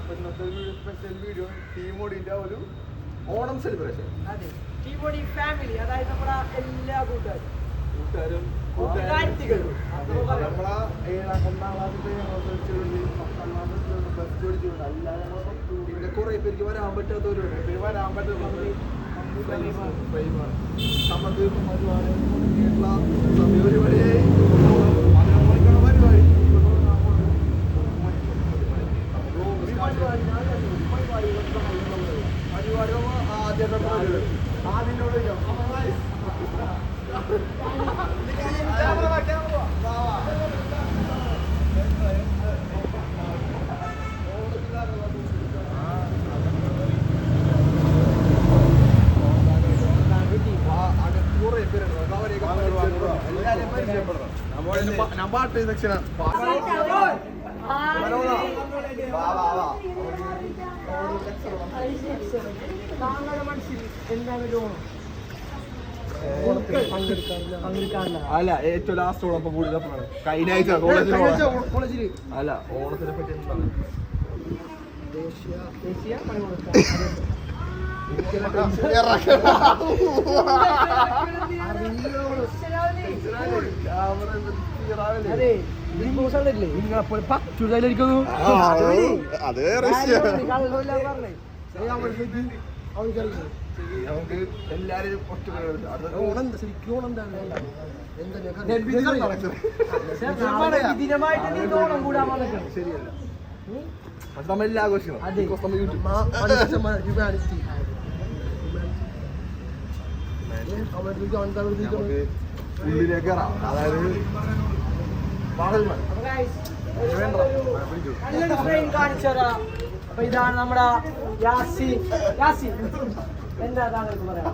അപ്പൊ ഇന്നത്തെ ഒരു സ്പെഷ്യൽ വീഡിയോ ടീമോടിന്റെ ഒരു ഓണം സെലിബ്രേഷൻ അതെ. ടീമോടി ഫാമിലി അതായത് നമ്മുടെ എല്ലാ കൂട്ടുകാരും. കൂട്ടുകാരും. നമ്മളെ ഏഴാം ഒന്നാം ക്ലാസ്സിൽ പഠിച്ചിട്ടുണ്ട് പത്താം ക്ലാസ്സിൽ പ്ലസ് ടു പഠിച്ചിട്ടുണ്ട് അല്ലാതെ പിന്നെ കുറെ പേർക്ക് വരാൻ പറ്റാത്തവരുണ്ട് വരാൻ പറ്റുന്നത് നമുക്ക് പരിപാടി തുടങ്ങിയിട്ടുള്ള സമയ പരിപാടിയായി പതിനൊന്ന് മണിക്കാണ് പരിപാടി പരിപാടി ആദ്യം ആദ്യം ഞാൻ പാട്ട് സെക്ഷനാണ് താങ്കളുടെ മനസ്സിൽ എന്താണ് ഒരു ഓണം? ഓണത്തിന് പങ്കെടുക്കാറില്ല. പങ്കെടുക്കാറില്ല. അല്ല ഏറ്റവും ലാസ്റ്റ് ഓണം ഇപ്പൊ കൂടുതൽ കഴിഞ്ഞ ആഴ്ച കോളേജിൽ അല്ല ഓണത്തിനെ പറ്റി എന്താണ് ദേശീയ അതെ അത് നമുക്ക് എല്ലാരും ഒറ്റ ഓണം എന്താ ശരിക്കും ഓണം എന്താണ് ശരിയല്ല. പക്ഷെ നമ്മൾ എല്ലാ ആഘോഷിക്കണം. ഹ്യൂമാനിറ്റി ഉള്ളിലേക്ക് അതായത് ഫ്രെയിം കാണിച്ചതാ അപ്പൊ ഇതാണ് നമ്മുടെ യാസി യാസി. എന്താ താങ്കൾക്ക് പറയാം?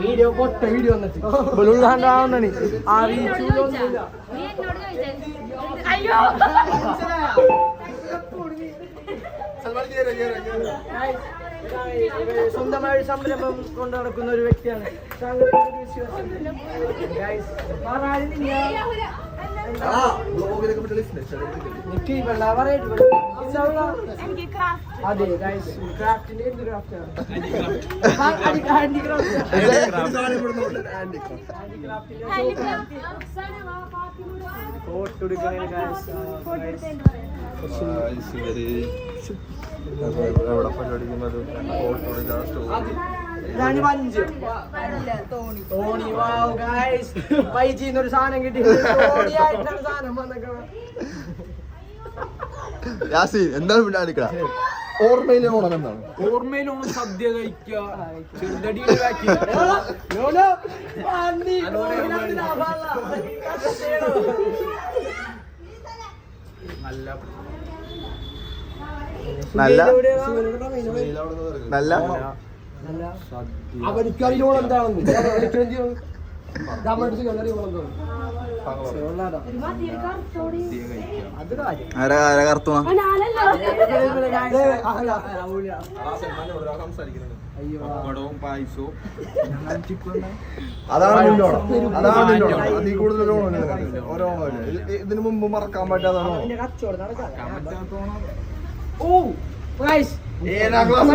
വീഡിയോ പൊട്ട വീഡിയോ വന്നിട്ട്. ആ അയ്യോ. സ്വന്തമായ സംരംഭം കൊണ്ട് നടക്കുന്ന ഒരു വ്യക്തിയാണ്. ഒരു വിശ്വാസം അതെ ഗൈസ് ക്രാഫ്റ്റിന്റെ എന്ത് craft handy craft photo wow guys ഒരു സാധനം കിട്ടി. എന്താണ് പിന്നെ അടുക്കള ഓർമ്മയിലെ ഓണം എന്താണ്? ഓർമ്മയിലോണം സദ്യ കഴിക്കുക. കഷ്ടേടോ. നല്ല നല്ല? നല്ല? എന്താണെന്ന്? അതാണ് അതാണ് അതിൽ കൂടുതൽ ഓണം ഇതിനു മുമ്പ് മറക്കാൻ പറ്റാതാണ് ഏഴാം ക്ലാസ്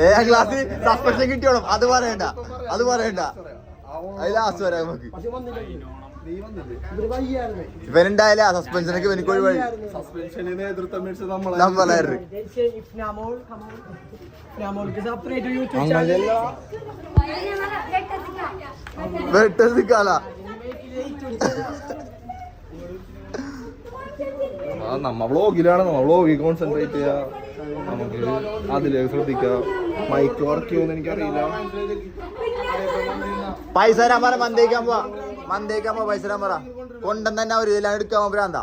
ഏഴാം ക്ലാസ് സസ്പെൻഷൻ കിട്ടിയോളും. അത് പറയണ്ട. അത് പറയണ്ട. അത് ലാസ്റ്റ് വരാം നമുക്ക്. ഇവനുണ്ടായാലേ സസ്പെൻഷനൊക്കെ ഇവനിക്ക് നമ്മളെ നമ്മളായിരുന്നു. ഇഫ്നാമോൾ നമ്മ വ്ളോഗിലാണ് നമ്മ വ്ളോഗിൽ കോൺസെൻട്രേറ്റ് ചെയ്യാ. നമുക്ക് അതിലേക്ക് ശ്രദ്ധിക്കാം. മൈക്ക് വർക്ക് ചെയ്യുമെന്ന് എനിക്കറിയില്ല. പൈസ മന്ദേക്കാൻ പോവാ. മന്ദേക്കാൻ പോവാ പൈസ പറ. കൊണ്ടം തന്നെ അവർ ഇതെല്ലാം എടുക്കാൻ ഭ്രാന്താ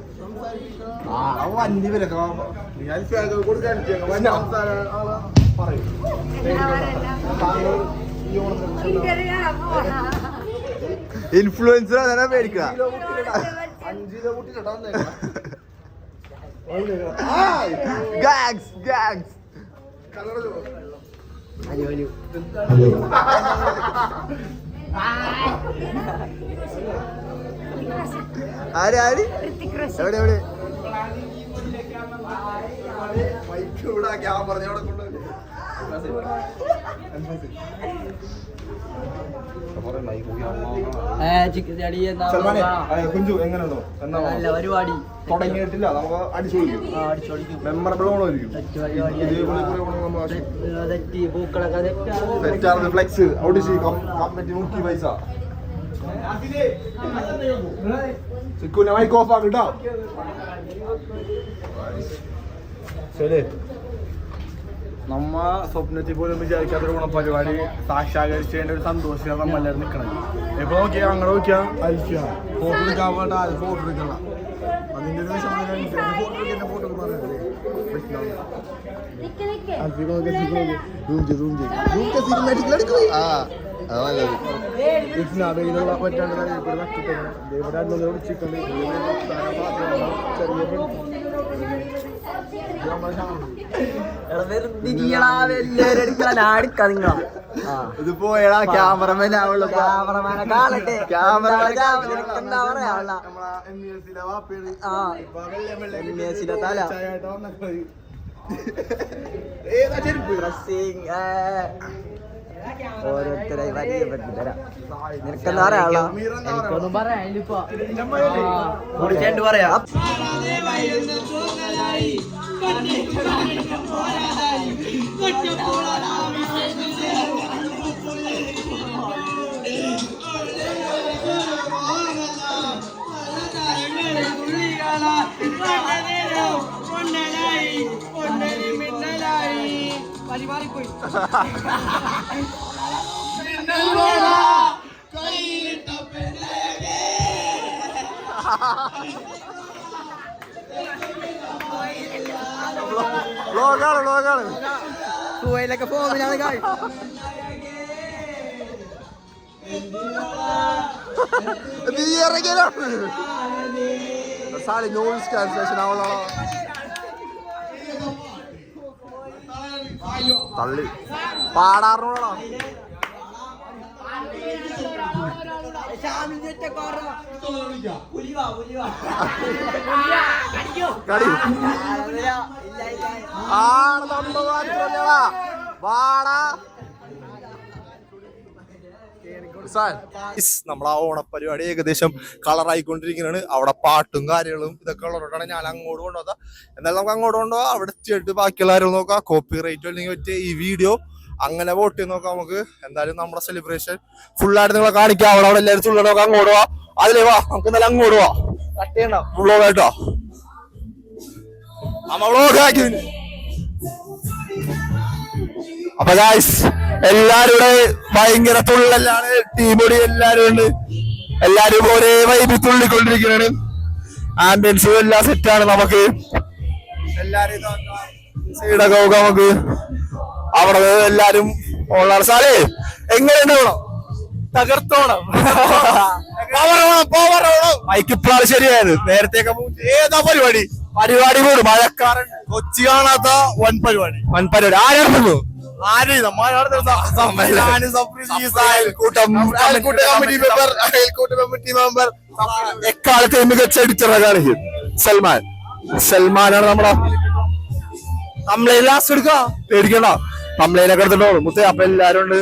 ആ വണ്ടി വരൊക്കെ കൊടുക്കാൻ ആളെ പറയും. ഇൻഫ്ലുവൻസർ അങ്ങനെ പേടിക്കുക അഞ്ച് കിലോ കൂട്ടിട്ടാ ഗാങ്സ് ഗാങ്സ് ആര് ആര്? എവിടെ എവിടെ കുഞ്ചു എങ്ങനെയുണ്ടോ എന്നാ പരിപാടി തുടങ്ങിയിട്ടില്ല നമുക്ക് അടിച്ചു കൊടുക്കും ആ, അടിച്ചോടിക്കും മെമ്മറബിൾ ഓണമായിരിക്കും തെറ്റാർന്ന് ഫ്ലെക്സ് ഔട്ട് ചെയ്യും കമ്പറ്റി മുക്കി പൈസ ചിക്കുനെ മൈക്ക് ഓഫ് ആക്കി കേട്ടോ ശരി നമ്മ സ്വപ്നത്തിൽ പോലും വിചാരിക്കാത്തൊരു ഗുണപരിപാടി സാക്ഷാകരിച്ചതിന്റെ ഒരു സന്തോഷം നമ്മളെല്ലാവരും നിൽക്കണം ഇപ്പൊ നോക്കിയാ അങ്ങനെ നോക്കിയാ? അയക്കുക ഫോട്ടോ എടുക്കാൻ വേണ്ട ആരും ഫോട്ടോ എടുക്കണം അതിന്റെ ഒരു വിഷമം ഫോട്ടോ എടുക്കുന്ന ഫോട്ടോ ആ. അത് നല്ലത് വെയിലുള്ള പറ്റാണ്ട് ഇവിടെ അന്നോട് ചിക്കൻ ഇത് പോയടാ ക്യാമറമാൻ ആവുള്ള ക്യാമറമാനെ കാണട്ടെ ക്യാമറമാൻ എന്താ പറയാ ആ. മെസ്സിയുടെ തല. ഡ്രസ്സിങ് ഓരോരുത്തരായി പരിചയപ്പെടുത്തി തരാം പറയാം വ്ളോഗാണ് വ്ളോഗാണ് കുവയിലൊക്കെ പോകുന്നതാണ് കാര്യം നീ ഇറങ്ങിയാണ് സാറി നോയിസ് ക്യാൻസലേഷൻ ആവുള്ള തള്ളി. പാടാറുള്ളോ കടി. ആണ് നമ്മ വാടാ. നമ്മൾ ആ ഓണപ്പരിപാടി ഏകദേശം കളറായിക്കൊണ്ടിരിക്കുന്നതാണ് അവിടെ പാട്ടും കാര്യങ്ങളും ഇതൊക്കെ ഉള്ളതുകൊണ്ടാണ് ഞാൻ അങ്ങോട്ട് കൊണ്ടുപോകാം എന്നാലും നമുക്ക് അങ്ങോട്ട് കൊണ്ടുപോകാം അവിടെ എത്തിയിട്ട് ബാക്കിയുള്ള ആരും നോക്കാം. കോപ്പി റേറ്റ് അല്ലെങ്കിൽ പറ്റിയ ഈ വീഡിയോ അങ്ങനെ വോട്ട് ചെയ്ത് നോക്കാം നമുക്ക്. എന്തായാലും നമ്മുടെ സെലിബ്രേഷൻ ഫുള്ളായിട്ട് നിങ്ങളെ കാണിക്കാം. അവിടെ അവിടെ എല്ലാവരും ചുള്ള നോക്കാം അങ്ങോട്ട് പോവാ. അതിലേ വാ നമുക്ക് എന്തായാലും അങ്ങോട്ട് പോവാ. കട്ട് ചെയ്യണ്ട അപ്പൊ ഗായ്സ് എല്ലാരും ഭയങ്കര തുള്ളലാണ്. ടീമോടി എല്ലാരും ഉണ്ട് എല്ലാരും ഒരേ വൈബി തുള്ളിക്കൊണ്ടിരിക്കുകയാണ് ആംബിയൻസും എല്ലാം സെറ്റാണ് നമുക്ക്. എല്ലാരും സൈഡൊക്കെ നമുക്ക്. അവിടെ എല്ലാരും ഉള്ള സാറേ എങ്ങനെയുണ്ട് വേണം തകർത്തോണം. പവറോണം പവറോണം മൈക്ക് ഇപ്പോഴാണ് ശരിയായത്. നേരത്തെയൊക്കെ. ഏതാ പരിപാടി? പരിപാടി കൂടും മഴക്കാറുണ്ട്. കൊച്ചി കാണാത്ത വൻ പരിപാടി. വൻ പരിപാടി. ആരാണ് ആര് എക്കാലത്തെ മികച്ച എഡിറ്ററാണ് സൽമാൻ. സൽമാനാണ് നമ്മളെ. നമ്മളെ ലാസ്റ്റ് എടുക്ക? പേടിക്കണ്ട. നമ്മളതിനൊക്കെ എടുത്തിട്ടോ മുത്തേ അപ്പൊ എല്ലാരും ഉണ്ട്.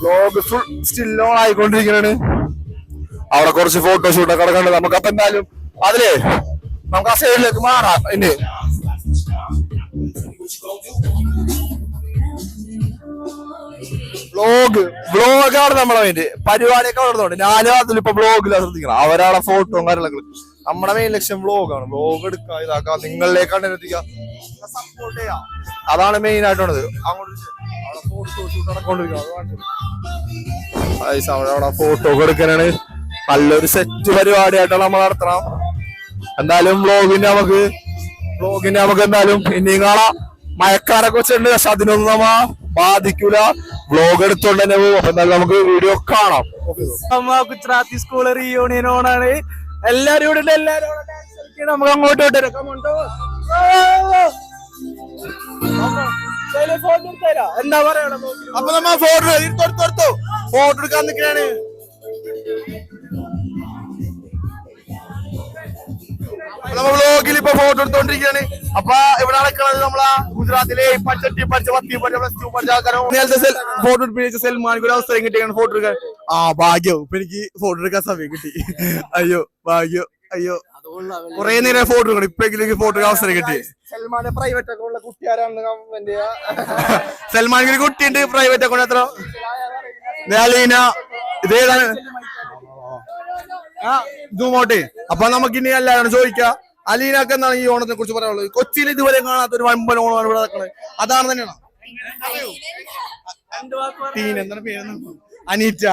വ്ലോഗ് ഫുൾ സ്റ്റിൽ ഓൺ ആയിക്കൊണ്ടിരിക്കുകയാണ് അവിടെ കുറച്ച് ഫോട്ടോഷൂട്ടൊക്കെ ഒക്കെ നടക്കണ്ട് നമുക്ക് അപ്പൊ എന്തായാലും അതിലേ നമുക്ക് ആ സൈഡിലേക്ക് മാറാം. ഇനി. വ്ലോഗ് വ്ലോഗാണ് നമ്മളെ വേണ്ടി പരിപാടിയൊക്കെ വളർന്നുണ്ട് ഞാനും അതിലിപ്പോ വ്ലോഗിലാണ് ശ്രദ്ധിക്കണം. അവരാളെ ഫോട്ടോ കാര്യങ്ങളൊക്കെ. നമ്മുടെ മെയിൻ ലക്ഷ്യം വ്ലോഗാണ് വ്ലോഗ് എടുക്കുക ഇതാക്കുക നിങ്ങളിലേക്കാണ് എത്തിക്കുക. സപ്പോർട്ട് ചെയ്യുക. അതാണ് മെയിൻ ആയിട്ടുള്ളത്. അങ്ങോട്ട് ഫോട്ടോ എടുക്കാനാണ് നല്ലൊരു സെറ്റ് പരിപാടിയായിട്ടാണ് നമ്മൾ നടത്തണം. എന്തായാലും വ്ലോഗിന്റെ നമുക്ക് വ്ലോഗിന്റെ നമുക്ക് എന്തായാലും ഇനിയും കാണാം. മയക്കാരൊക്കെ വെച്ചിട്ടുണ്ട്. പക്ഷെ അതിനൊന്നും നമ്മ ബാധിക്കൂല. വ്ലോഗ് എടുത്തോണ്ട് തന്നെ പോകും അപ്പൊ നമുക്ക് വീഡിയോ കാണാം. നമ്മ ഗുജറാത്തി സ്കൂൾ റീയൂണിയൻ ഓണാണ്. എല്ലാരും ഇവിടെ എല്ലാരും. നമുക്ക് അങ്ങോട്ട്. എന്താ പറയണം? അപ്പൊ നമ്മ ഫോട്ടോ എടുത്തു ഫോട്ടോ എടുക്കാൻ നിൽക്കുകയാണ് നമ്മ വ്ലോഗിൽ ഇപ്പൊ ഫോട്ടോ എടുത്തോണ്ടിരിക്കാണ് അപ്പൊ ഇവിടെ നടക്കണത് നമ്മളെ ഗുജറാത്തിലെ പച്ചട്ടി പഠിച്ച പത്തി പഠിച്ച പ്ലസ് ടു നേരത്തെ ഫോട്ടോ എടുപ്പിച്ച സൽമാൻ ഒരു അവസരം കിട്ടിയാണ് ഫോട്ടോ എടുക്കാൻ. ആ ഭാഗ്യം. ഇപ്പൊ എനിക്ക് ഫോട്ടോ എടുക്കാൻ സമയം കിട്ടി. അയ്യോ ഭാഗ്യം. അയ്യോ. കൊറേ നേരം ഫോട്ടോ എടുക്കണം. ഇപ്പൊ ഫോട്ടോ അവസരം കിട്ടി. സൽമാനെ പ്രൈവറ്റ് അക്കൗണ്ടിലെ കുട്ടി കുട്ടിയാരാണെന്ന് കമന്റ് ചെയ്യാ. സൽമാൻ കുട്ടിയുണ്ട്. പ്രൈവറ്റ് അക്കൗണ്ട് എത്ര? അലീന. ഇതേതാണ് ആ ഇതുമോട്ടെ അപ്പൊ നമുക്ക് ഇനി എല്ലാവരും ചോദിക്കാം. അലീനക്ക് എന്താണ് ഈ ഓണത്തിനെ കുറിച്ച് പറയാനുള്ളത്. കൊച്ചിയിൽ ഇതുവരെ കാണാത്ത ഒരു വമ്പൻ ഓണമാണ് ഇവിടെ നടക്കുന്നത് അതാണ് തന്നെയാണ്. ടീൻ എന്താണ്? പേര് അനീറ്റ.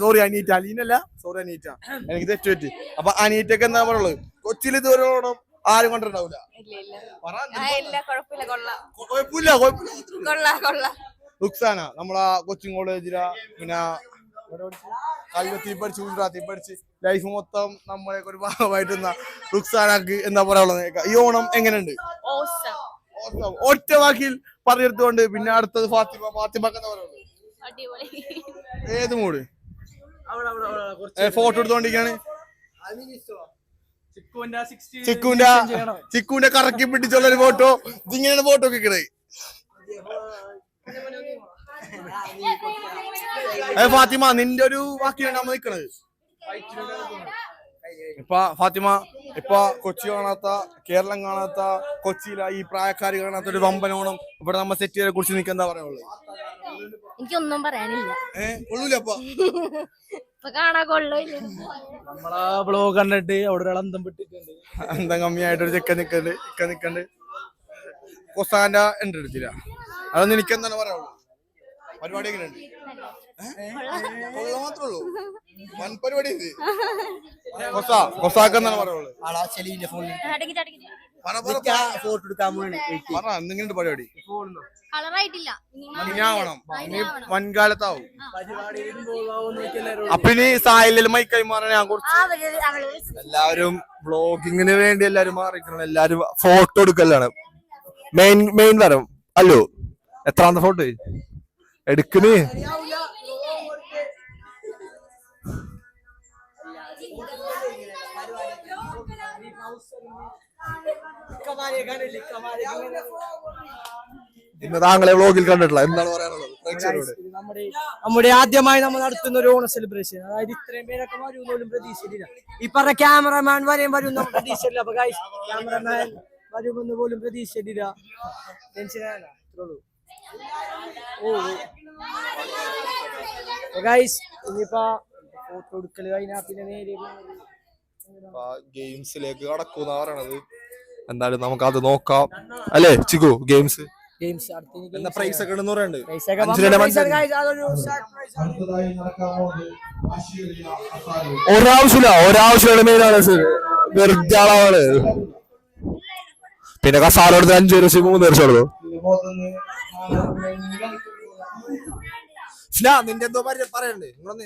സോറി അനീറ്റ. അലീനല്ല. സോറി അനീറ്റ. എനിക്ക് തെറ്റ് പറ്റി. അപ്പൊ അനീറ്റക്ക് എന്താ പറയുള്ളത്? കൊച്ചിയിൽ ഇതുവരെ ഓണം ആരും കണ്ടിട്ടുണ്ടാവില്ല ഇല്ല ഇല്ല. പറ, ഇല്ല കുഴപ്പമില്ല കൊള്ളാം. കുഴപ്പമില്ല കുഴപ്പമില്ല കൊള്ളാം കൊള്ളാം. റുക്സാന നമ്മളെ കൊച്ചിൻ കോളേജിലാ പിന്നെ കല്ലത്തി പഠിച്ച് ഗുജറാത്തി പഠിച്ച് ലൈഫ് മൊത്തം നമ്മളെ ഒരു ഭാഗമായിട്ട് റുക്സാനാക്ക് എന്താ പറയാനുള്ളത് ഈ ഓണം എങ്ങനെയുണ്ട്. ഒറ്റ വാക്കിൽ പറഞ്ഞെടുത്തുകൊണ്ട് പിന്നെ അടുത്തത് ഫാത്തിമ ഫാത്തിമക്ക് എന്താ പറയുള്ളത് അടിപൊളി. ഏത് മൂട് ഫോട്ടോ എടുത്തോണ്ടിരിക്കാണ്. ചിക്കുന്റെ ചിക്കുന്റെ കറക്കി പിടിച്ചുള്ള ഒരു ഫോട്ടോ ഇതിങ്ങനെയാണ് ഫോട്ടോ കിക്കണേ ഏ ഫാത്തിമ നിന്റെ ഒരു വാക്കിലാണ് നമ്മൾ നിക്കണത്. ഇപ്പൊ ഫാത്തിമ ഇപ്പൊ കൊച്ചി കാണാത്ത കേരളം കാണാത്ത കൊച്ചിയിലെ ഈ പ്രായക്കാർ കാണാത്ത ഒരു വമ്പനോണം ഇവിടെ നമ്മ സെറ്റ് ചെയ്തതിനെ കുറിച്ച് നിനക്ക് എന്താ പറയാനുള്ളത്? എനിക്കൊന്നും പറയാനില്ല. ഏഹ് അപ്പൊ ഇപ്പൊ. കൊള്ളില്ല. നമ്മളാ ബ്ലോഗ് കണ്ടിട്ട് അവിടെ ഒരാൾ അന്തം പെട്ടിട്ടുണ്ട്. എന്താ കമ്മിയായിട്ട് ഒരു ചെക്ക നിക്കണ്ട് ഇക്ക നിക്കണ്ട്. കൊസാന്റെ എന്റെ എടുത്തില്ല. അതൊന്നും എനിക്ക് എന്താണ് പറയാനുള്ളത്? പരിപാടി എങ്ങനെയുണ്ട് കൊള്ള മാത്രമേ ഉള്ളൂ. വൻ പരിപാടി ഇത് കൊസ ചടക്കി ചടക്കി. പറ, പറ. ഫോട്ടോ എടുക്കാൻ പോണേ പറ എന്തെങ്കിലും പരിപാടി. കളറായിട്ടില്ല. ഇനി വൻകാലത്താവും. അപ്പൊ ഇനി സായലിൽ മൈക്കായി മാറാൻ ഞാൻ കുറച്ച് എല്ലാവരും വ്ളോഗിങ്ങിന് വേണ്ടി എല്ലാരും മാറിക്കണം എല്ലാരും ഫോട്ടോ എടുക്കലാണ്. മെയിൻ മെയിൻ വരം. അല്ലോ എത്രാമത്തെ ഫോട്ടോ എടുക്കണ്. ഇന്ന് താങ്കളെ വ്ലോഗിൽ കണ്ടിട്ടില്ല. എന്താണ് പറയാനുള്ളത്? നമ്മുടെ നമ്മുടെ ആദ്യമായി നമ്മൾ നടത്തുന്ന ഒരു ഓണ സെലിബ്രേഷൻ അതായത് ഇത്രയും പേരൊക്കെ വരും പോലും പ്രതീക്ഷയില്ല ഈ പറഞ്ഞ ക്യാമറമാൻ വരെയും വരും പ്രതീക്ഷയില്ല അപ്പൊ ക്യാമറമാൻ വരുമെന്ന് പോലും പ്രതീക്ഷയില്ല ടെൻഷനാണ് ഓ ഗൈസ് ഇനിയിപ്പോ ഫോട്ടോ കഴിഞ്ഞാ പിന്നെ നേരെ ഗെയിംസിലേക്ക് കടക്കൂന്നാ പറയണത്. എന്തായാലും നമുക്ക് അത് നോക്കാം. അല്ലേ ചിക്കു ഗെയിംസ് ഗെയിംസ് പ്രൈസ് ഒക്കെ ഉണ്ടെന്ന് പറയുന്നുണ്ട്. ഒരാവശ്യമില്ല ഒരാവശ്യമാണ് മെയിൻ ആണ്. സർ വെറുതെ ആളാണ്. പിന്നെ കസാല എടുത്ത് അഞ്ചു വർഷം മൂന്ന് വർഷം ഉള്ളൂ നിന്റെ എന്തോ പറയണ്ടേ? ഇങ്ങോട്ട്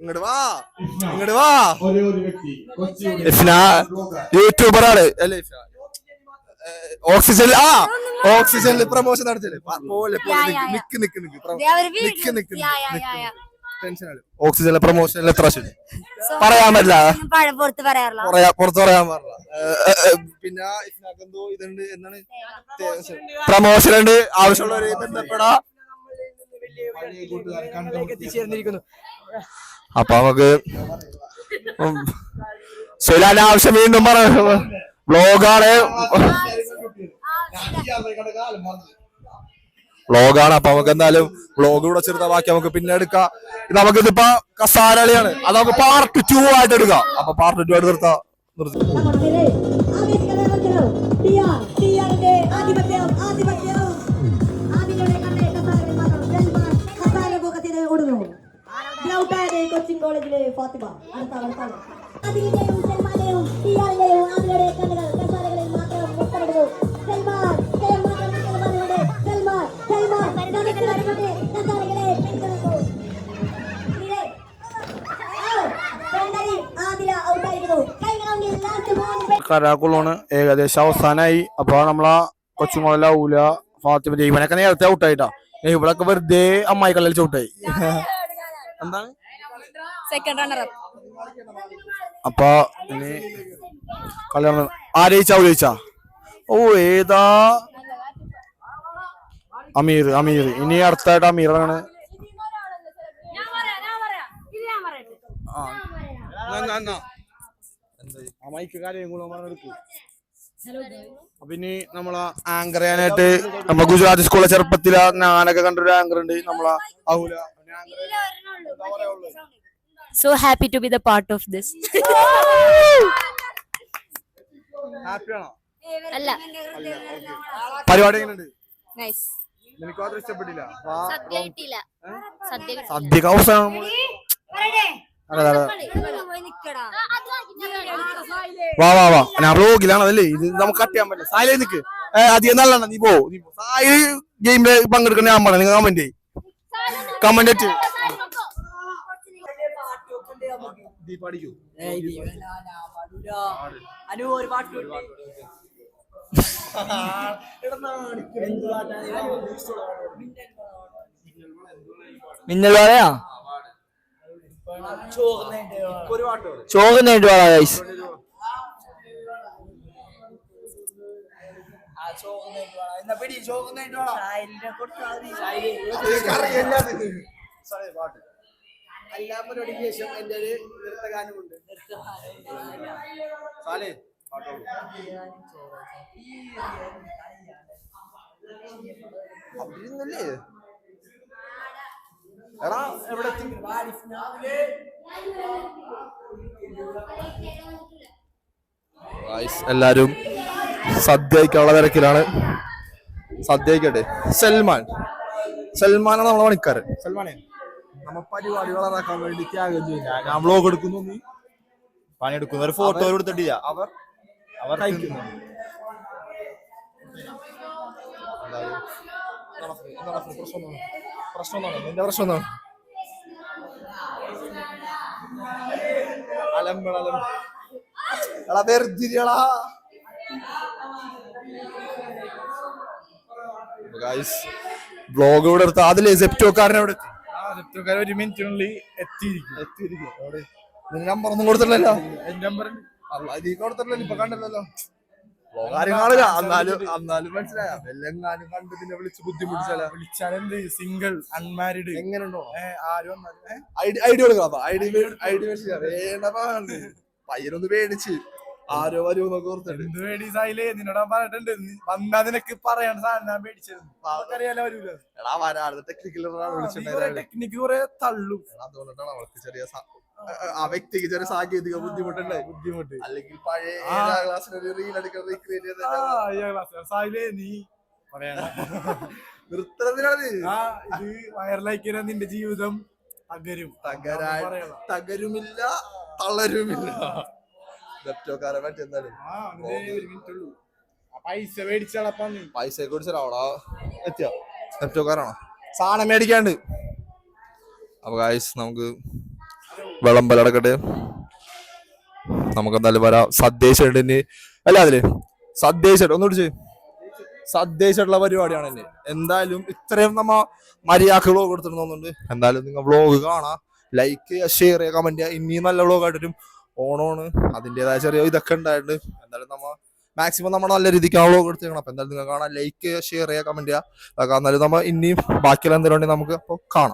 ഇങ്ങോട്ട് വാ ഇങ്ങോട്ട് വാ. ഇഫ്ന യൂട്യൂബറാണ് അല്ലേ ഓക്സിജൻ ആ ഓക്സിജനിൽ പ്രൊമോഷൻ നടത്തില്ലേ? പോലെ. നിക്ക് നിക്ക് നിക്ക് പ്രൊ- വീഡിയോ- നിക്ക് നിക്ക് ഓക്സിജനിലെ പ്രൊമോഷനിൽ എത്ര പറയാൻ പറ്റില്ല. പുറത്ത് പറയാറില്ല പറയാ പുറത്ത് പറയാൻ പാടില്ല പിന്നെ ഇതുണ്ട് എന്താണ് പ്രൊമോഷൻ ഉണ്ട് ആവശ്യമുള്ളവരെ ബന്ധപ്പെടാ. അപ്പൊ നമുക്ക് ശൈലാൻ ആവശ്യം വീണ്ടും പറയാം വ്ലോഗാണ്. വ്ലോഗാണ് അപ്പൊ നമുക്ക് എന്തായാലും വ്ലോഗ് കൂടെ ചെറുതാ. ബാക്കി നമുക്ക് പിന്നെ എടുക്കാം. നമുക്കിതിപ്പോ കസാരളിയാണ് അത് നമുക്ക് പാർട്ട് ടു ആയിട്ട് എടുക്കാം. അപ്പൊ പാർട്ട് ടു ആയിട്ട് നിർത്താം. കൊച്ചിൻ കോളേജിലെ ഫാത്തിമ അടുത്താണ് അടുത്താണ് ടിആറിന്റെയും ആദിലയുടെ കണ്ണുകൾ കസാരകളിൽ മാത്രം മുത്തമിടുന്നു സൽമാൻ കരാക്കുള്ളാണ് ഏകദേശം അവസാനായി അപ്പൊ നമ്മളാ കൊച്ചുമോള ഊല ഫാത്തിമ ജയ്മനൊക്കെ നേരത്തെ ഔട്ടായിട്ടാ. ഇവിടൊക്കെ വെറുതെ അമ്മായി കല്ലിൽ ചവിട്ടായി. എന്താണ് സെക്കൻഡ് റണ്ണർ അപ്പൊ ഇനി കല്യാണം ആര് ജയിച്ചാ? ജയിച്ചാ? ഓ ഏതാ? അമീർ അമീർ. ഇനി അടുത്തായിട്ട് അമീറാണ് ഞാൻ പറയാം ഞാൻ പറയാം. ഇത് ഞാൻ പറയട്ടെ. അപ്പൊ ഇനി നമ്മളെ ആങ്കർ ചെയ്യാനായിട്ട് നമ്മളെ ഗുജറാത്തി സ്കൂളിലെ ചെറുപ്പത്തില ഞാനൊക്കെ കണ്ടൊരു ആങ്കർ ഉണ്ട്. നമ്മളെ അഹുല. So happy to be the part of this അല്ല. പരിപാടി എങ്ങനെയുണ്ട്? നൈസ് എനിക്ക് മാത്രം ഇഷ്ടപ്പെട്ടില്ല. സദ്യ അതെ വാ വാ വാ. ഞാൻ ബ്ലോഗിലാണ് അതല്ലേ ഇത് നമുക്ക് കട്ട് ചെയ്യാൻ പറ്റില്ല. സായിലേ നിക്ക്. അധികം നല്ലതാണ്. നീ പോ നീ. സായി ഗെയിമിൽ പങ്കെടുക്കണ ഞാൻ പറഞ്ഞു നിങ്ങൾ കമന്റ് കമന്റ് ഇട്ട്. അനു ഒരു പാട്ട് മിന്നൽ വാഴയാ ചോകുന്നേട്ട് വാഴ ഗൈസ് എല്ലാ പരിപാടിക്ക് ശേഷം എന്റെ ഒരു നൃത്തഗാനമുണ്ട്. സാലേ അഭിനയൊന്നുമില്ലേ? എടാ എവിടെ എത്തി? എല്ലാരും സദ്യക്കുള്ള തിരക്കിലാണ്. സദ്യക്കട്ടെ സൽമാൻ. സൽമാനാണ് നമ്മളെ പണിക്കാരൻ. സൽമാനെ നമ്മ പരിപാടി വളരാക്കാൻ വേണ്ടി ത്യാഗം ഞാൻ ബ്ലോഗ് എടുക്കുന്നു നീ. പണിയെടുക്കുന്ന. ഒരു ഫോട്ടോ എടുത്തിട്ടില്ല. അവർ അവർ കഴിക്കുന്നു പ്രശ്നം? എന്താണ് നിന്റെ പ്രശ്നം എന്താണ് അലമ്പള എടാ വെറുതിരിയടാ ബ്ലോഗ് ഇവിടെ എടുത്ത് അതിലെ സെപ്റ്റോക്കാരനെ അവിടെ എത്തി ഒരു മിനിറ്റിനുള്ളിൽ എത്തിയിരിക്കും. എത്തിയിരിക്കും. അവിടെ നമ്പർ ഒന്നും കൊടുത്തിട്ടില്ലല്ലോ? എന്റെ നമ്പർ അല്ല നീ കൊടുത്തിട്ടില്ലല്ലോ ഇപ്പൊ കണ്ടല്ലോ കാര്യങ്ങളില്ല എന്നാലും എന്നാലും മനസ്സിലായ. എല്ലെങ്ങാനും കണ്ട് പിന്നെ വിളിച്ച് ബുദ്ധിമുട്ടിച്ചാലോ വിളിച്ചാലെന്ത് സിംഗിൾ അൺമാരിഡ് ആരും വന്നാലും ഏ? ഐഡി ഐഡി കൊടുക്കാം ഐഡി ഐഡി പയ്യനൊന്ന് പേടിച്ച്. ആരോ വരുമെന്നൊക്കെ ഓർത്തിട്ട്. എന്ത് പേടി നിന്നോട് പറഞ്ഞിട്ടുണ്ട്. നീ വന്നാ നിനക്ക് പറയണ സാധനം ഞാൻ പേടിച്ചിരുന്നു വരൂല. എടാ വരാതെ ടെക്നിക്കൽ ടെക്നിക്ക് കുറെ തള്ളും. അതുകൊണ്ടാണ് അവൾക്ക് ചെറിയ ആ വ്യക്തിക്ക് ചെറിയ സാങ്കേതിക ബുദ്ധിമുട്ടുണ്ടായി ബുദ്ധിമുട്ട്. അല്ലെങ്കിൽ പഴയ. ഏഴാം ക്ലാസ്സിൽ ഒരു റീൽ എടുക്കാൻ റീക്രിയേറ്റ് ചെയ്ത നീ നൃത്തത്തിനാണ് ഇത് നിന്റെ ജീവിതം തകരും. പറയണം തകരുമില്ല തളരുമില്ല. പൈസ പൈസ മേടിച്ചളപ്പാ നീ പൈസയെ അവിടെ? എത്തിയോ? ലെപ്റ്റോക്കാരാണോ സാധനം മേടിക്കാണ്ട്. അപ്പൊ ഗായ്സ് നമുക്ക് വിളമ്പലടക്കട്ടെ നമുക്ക് എന്തായാലും വരാം. സദ്യശേട്ടിന് അല്ല അതിൽ സദ്ദേശ ഒന്നുകൂടി ചെയ്യും. സദ്ദേശമായിട്ടുള്ള പരിപാടിയാണ് എന്നെ എന്തായാലും ഇത്രയും നമ്മ മര്യാദ വ്ളോഗ് കൊടുത്തിരുന്നുണ്ട് എന്തായാലും നിങ്ങൾ വ്ളോഗ് കാണാം. ലൈക്ക് ചെയ്യുക ഷെയർ ചെയ്യുക കമന്റ് ചെയ്യുക ഇനിയും നല്ല വ്ളോഗ് ആയിട്ടും ഓണോണ് അതിന്റെതായ ചെറിയ ഇതൊക്കെ ഉണ്ടായിട്ടുണ്ട്. എന്തായാലും നമ്മ മാക്സിമം നമ്മൾ നല്ല രീതിക്ക് ആ വ്ളോഗ് എടുത്തേക്കണം അപ്പം എന്തായാലും നിങ്ങൾ കാണാം. ലൈക്ക് ചെയ്യുക ഷെയർ ചെയ്യുക കമന്റ് ചെയ്യുക എന്നാലും നമ്മ ഇനിയും ബാക്കിയുള്ള എന്തെങ്കിലും ഉണ്ടെങ്കിൽ നമുക്ക് അപ്പോൾ കാണാം.